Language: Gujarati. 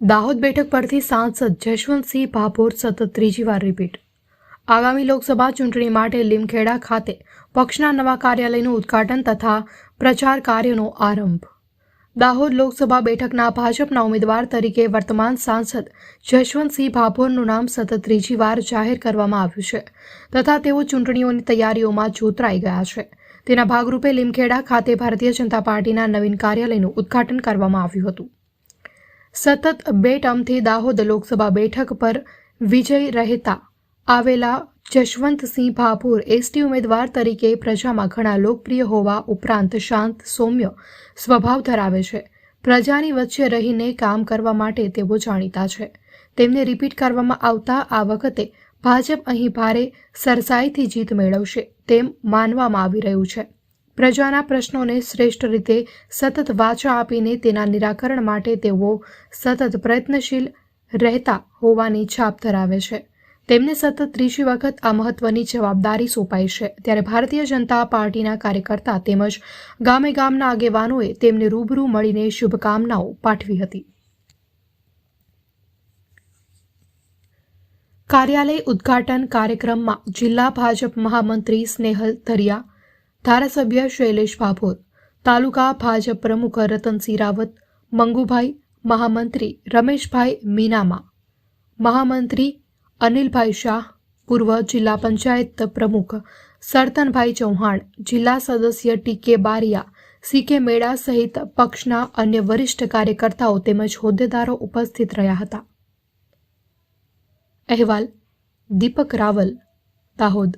દાહોદ બેઠક પરથી સાંસદ જશવંતસિંહ ભાભોર સતત ત્રીજી વાર રિપીટ આગામી લોકસભા ચૂંટણી માટે લીમખેડા ખાતે પક્ષના નવા કાર્યાલયનું ઉદ્ઘાટન તથા પ્રચાર કાર્યનો આરંભ. દાહોદ લોકસભા બેઠકના ભાજપના ઉમેદવાર તરીકે વર્તમાન સાંસદ જશવંતસિંહ ભાભોરનું નામ સતત ત્રીજી વાર જાહેર કરવામાં આવ્યું છે તથા તેઓ ચૂંટણીઓની તૈયારીઓમાં જોતરાઈ ગયા છે. તેના ભાગરૂપે લીમખેડા ખાતે ભારતીય જનતા પાર્ટીના નવીન કાર્યાલયનું ઉદ્ઘાટન કરવામાં આવ્યું હતું. સતત બે ટર્મથી દાહોદ લોકસભા બેઠક પર વિજય રહેતા આવેલા જશવંતસિંહ ભાભોર એસટી ઉમેદવાર તરીકે પ્રજામાં ઘણા લોકપ્રિય હોવા ઉપરાંત શાંત સૌમ્ય સ્વભાવ ધરાવે છે. પ્રજાની વચ્ચે રહીને કામ કરવા માટે તેઓ જાણીતા છે. તેમને રિપીટ કરવામાં આવતા આ વખતે ભાજપ અહીં ભારે સરસાઈથી જીત મેળવશે તેમ માનવામાં આવી રહ્યું છે. પ્રજાના પ્રશ્નોને શ્રેષ્ઠ રીતે સતત વાચા આપીને તેના નિરાકરણ માટે તેઓ સતત પ્રયત્નશીલ રહેતા હોવાની છાપ ધરાવે છે. તેમને સતત ત્રીજી વખત આ મહત્વની જવાબદારી સોંપાઈ છે. ત્યારે ભારતીય જનતા પાર્ટીના કાર્યકર્તા તેમજ ગામે ગામના આગેવાનોએ તેમને રૂબરૂ મળીને શુભકામનાઓ પાઠવી હતી. કાર્યાલય ઉદ્ઘાટન કાર્યક્રમમાં જિલ્લા ભાજપ મહામંત્રી સ્નેહલ ધરિયા ધારાસભ્ય શૈલેષ ભાભોર, તાલુકા ભાજપ પ્રમુખ રતનસિંહ રાવત, મંગુભાઈ, મહામંત્રી રમેશભાઈ મીનામા, મહામંત્રી અનિલભાઈ શાહ, પૂર્વ જિલ્લા પંચાયત પ્રમુખ સરતનભાઈ ચૌહાણ, જિલ્લા સદસ્ય ટી કે બારિયા, સી કે મેળા સહિત પક્ષના અન્ય વરિષ્ઠ કાર્યકર્તાઓ તેમજ હોદ્દેદારો ઉપસ્થિત રહ્યા હતા. અહેવાલ દીપક રાવલ, દાહોદ.